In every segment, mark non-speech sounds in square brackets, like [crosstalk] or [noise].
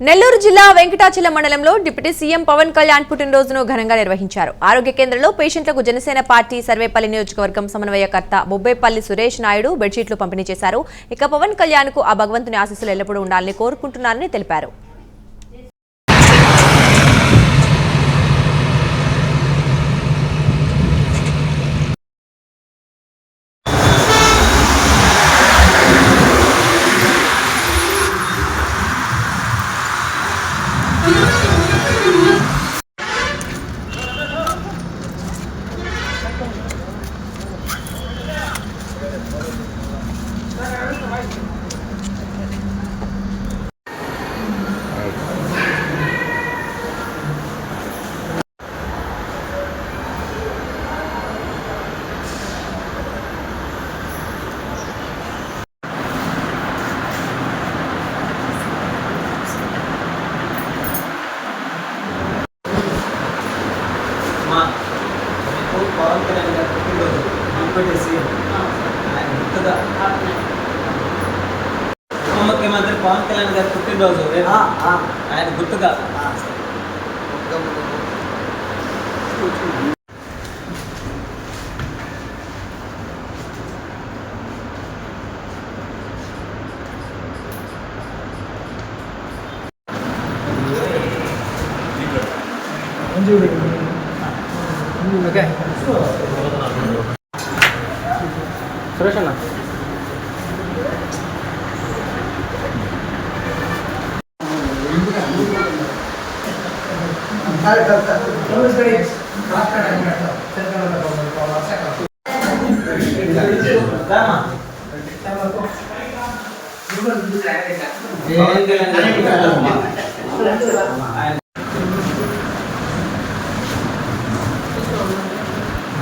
నెల్లూరు జిల్లా వెంకటాచల మండలంలో deputy CM Pawan Kalyan పుట్టినరోజును ఘనంగా నిర్వహించారు. ఆరోగ్య కేంద్రంలో పేషెంట్లకు జనసేన పార్టీ సర్వేపల్లి నియోజకవర్గం సమన్వయకర్త బొబ్బేపల్లి సురేష్ నాయుడు బెడ్షీట్లు పంపిణీ చేశారు. ఇక పవన్ కళ్యాణ్కు ఆ భగవంతుని ఆశీస్సులు ఎల్లప్పుడూ ఉండాలని కోరుకుంటున్నారని తెలిపారు. డిప్యూటీ సీఎం ఆయన గుర్తుగా ఉప ముఖ్యమంత్రి పవన్ కళ్యాణ్ గారు పుట్టినరోజు రేపు ఆయన గుర్తుగా సురేష్ అన్న రామా. పవన్ కళ్యాణ్ గారు పుట్టినరోజు. ఆయన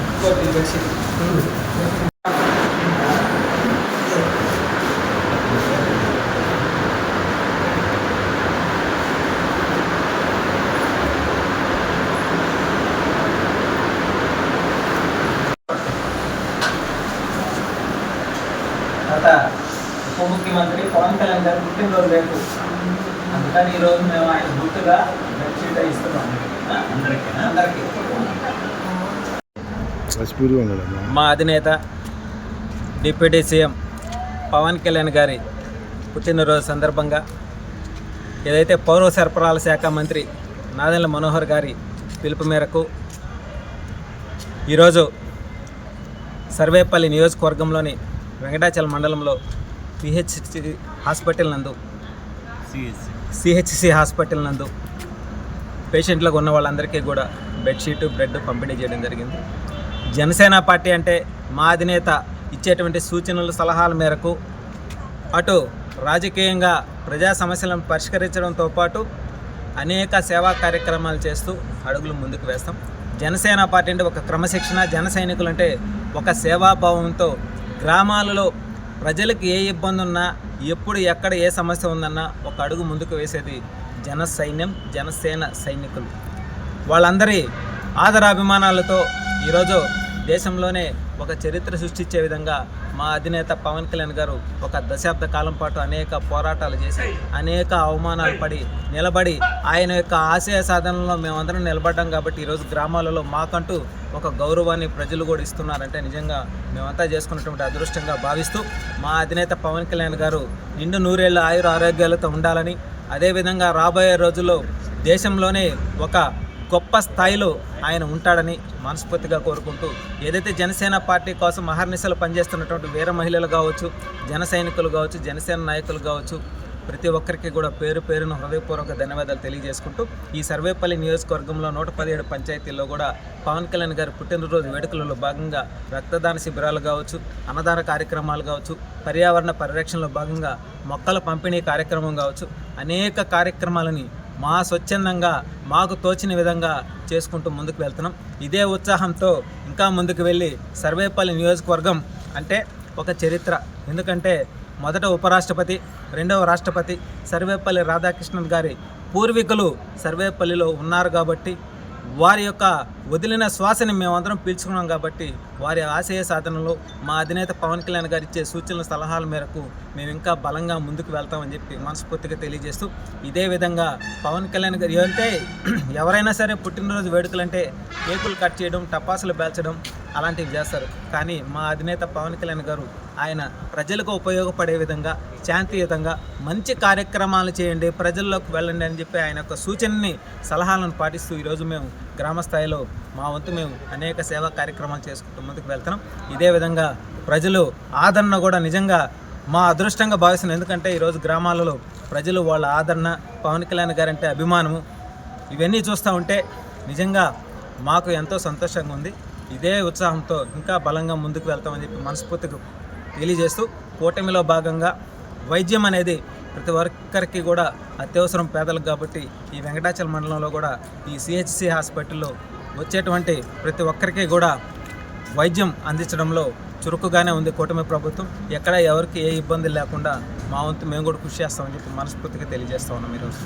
ఇంకోటి బెడ్షీట్. తర్వాత ఉప ముఖ్యమంత్రి పవన్ కళ్యాణ్ గారు పుట్టినరోజు రేపు. అందుకని ఈరోజు మేము ఆయన గుర్తుగా బెడ్షీట్ ఇస్తున్నాం? అందరికీ ఉండడం మా అధినేత డిప్యూటీ సీఎం పవన్ కళ్యాణ్ గారి పుట్టినరోజు సందర్భంగా ఏదైతే పౌర సరఫరాల శాఖ మంత్రి నాదెండ్ల మనోహర్ గారి పిలుపు మేరకు ఈరోజు సర్వేపల్లి నియోజకవర్గంలోని వెంకటాచలం మండలంలో పిహెచ్సి హాస్పిటల్ నందు. సిహెచ్సి. హాస్పిటల్ నందు పేషెంట్లకు ఉన్న వాళ్ళందరికీ కూడా బెడ్షీట్ బ్రెడ్ పంపిణీ చేయడం జరిగింది. జనసేన పార్టీ అంటే మా అధినేత ఇచ్చేటువంటి సూచనలు సలహాల మేరకు అటు రాజకీయంగా ప్రజా సమస్యలను పరిష్కరించడంతో పాటు అనేక సేవా కార్యక్రమాలు చేస్తూ అడుగులు ముందుకు వేస్తాం. జనసేన పార్టీ అంటే ఒక క్రమశిక్షణ జన సైనికులు అంటే ఒక సేవాభావంతో గ్రామాలలో ప్రజలకు ఏ ఇబ్బంది ఉన్నా ఎప్పుడు ఎక్కడ ఏ సమస్య ఉందన్నా ఒక అడుగు ముందుకు వేసేది జన సైన్యం జనసేన సైనికులు. వాళ్ళందరి ఆదరాభిమానాలతో ఈరోజు దేశంలోనే ఒక చరిత్ర సృష్టించే విధంగా మా అధినేత పవన్ కళ్యాణ్ గారు ఒక దశాబ్ద కాలం పాటు అనేక పోరాటాలు చేసి అనేక అవమానాలు పడి నిలబడి ఆయన యొక్క ఆశయ సాధనలో మేమందరం నిలబడ్డాం కాబట్టి ఈరోజు గ్రామాలలో మాకంటూ ఒక గౌరవాన్ని ప్రజలు కూడా ఇస్తున్నారంటే నిజంగా మేమంతా చేసుకున్నటువంటి అదృష్టంగా భావిస్తూ మా అధినేత పవన్ కళ్యాణ్ గారు నిండు నూరేళ్ళ ఆయుర ఆరోగ్యాలతో ఉండాలని అదేవిధంగా రాబోయే రోజుల్లో దేశంలోనే ఒక గొప్ప స్థాయిలో ఆయన ఉంటాడని మనస్ఫూర్తిగా కోరుకుంటూ ఏదైతే జనసేన పార్టీ కోసం మహర్నిశలు పనిచేస్తున్నటువంటి వీర మహిళలు కావచ్చు జన సైనికులు కావచ్చు జనసేన నాయకులు కావచ్చు ప్రతి ఒక్కరికి కూడా పేరు పేరును హృదయపూర్వక ధన్యవాదాలు తెలియజేసుకుంటూ ఈ సర్వేపల్లి నియోజకవర్గంలో నూట పదిహేడు పంచాయతీల్లో కూడా పవన్ కళ్యాణ్ గారి పుట్టినరోజు వేడుకలలో భాగంగా రక్తదాన శిబిరాలు కావచ్చు అన్నదాన కార్యక్రమాలు కావచ్చు పర్యావరణ పరిరక్షణలో భాగంగా మొక్కల పంపిణీ కార్యక్రమం కావచ్చు అనేక కార్యక్రమాలని మా స్వచ్ఛందంగా మాకు తోచిన విధంగా చేసుకుంటూ ముందుకు వెళ్తున్నాం. ఇదే ఉత్సాహంతో ఇంకా ముందుకు వెళ్ళి సర్వేపల్లి నియోజకవర్గం అంటే ఒక చరిత్ర. ఎందుకంటే మొదట ఉపరాష్ట్రపతి రెండవ రాష్ట్రపతి సర్వేపల్లి రాధాకృష్ణన్ గారి పూర్వీకులు సర్వేపల్లిలో ఉన్నారు కాబట్టి వారి యొక్క వదిలిన శ్వాసని మేమందరం పీల్చుకున్నాం కాబట్టి వారి ఆశయ సాధనలో మా అధినేత పవన్ కళ్యాణ్ గారు ఇచ్చే సూచనల సలహాల మేరకు మేము ఇంకా బలంగా ముందుకు వెళ్తామని చెప్పి మనస్ఫూర్తిగా తెలియజేస్తూ ఇదే విధంగా పవన్ కళ్యాణ్ గారు అంటే [clears throat] ఎవరైనా సరే పుట్టినరోజు వేడుకలంటే కేకులు కట్ చేయడం టపాసులు పేల్చడం అలాంటివి చేస్తారు. కానీ మా అధినేత పవన్ కళ్యాణ్ గారు ఆయన ప్రజలకు ఉపయోగపడే విధంగా శాంతియుతంగా మంచి కార్యక్రమాలు చేయండి ప్రజల్లోకి వెళ్ళండి అని చెప్పి ఆయన యొక్క సూచనని సలహాలను పాటిస్తూ ఈరోజు మేము గ్రామ స్థాయిలో మా వంతు మేము అనేక సేవా కార్యక్రమాలు చేసుకుంటూ ముందుకు వెళ్తున్నాం. ఇదే విధంగా ప్రజలు ఆదరణ కూడా నిజంగా మా అదృష్టంగా భావిస్తున్నాం ఎందుకంటే ఈరోజు గ్రామాలలో ప్రజలు వాళ్ళ ఆదరణ పవన్ కళ్యాణ్ గారంటే అభిమానము. ఇవన్నీ చూస్తూ ఉంటే నిజంగా మాకు ఎంతో సంతోషంగా ఉంది. ఇదే ఉత్సాహంతో ఇంకా బలంగా ముందుకు వెళ్తామని చెప్పి మనస్ఫూర్తిగా తెలియజేస్తూ కూటమిలో భాగంగా వైద్యం అనేది ప్రతి ఒక్కరికి కూడా అత్యవసరం పేదలకు కాబట్టి ఈ వెంకటాచల మండలంలో కూడా ఈ సిహెచ్సి హాస్పిటల్లో వచ్చేటువంటి ప్రతి ఒక్కరికి కూడా వైద్యం అందించడంలో చురుకుగానే ఉంది కూటమి ప్రభుత్వం. ఎక్కడ ఎవరికి ఏ ఇబ్బంది లేకుండా మా వంతు మేము కూడా కృషి చేస్తామని చెప్పి మనస్ఫూర్తిగా తెలియజేస్తా ఉన్నాం ఈరోజు.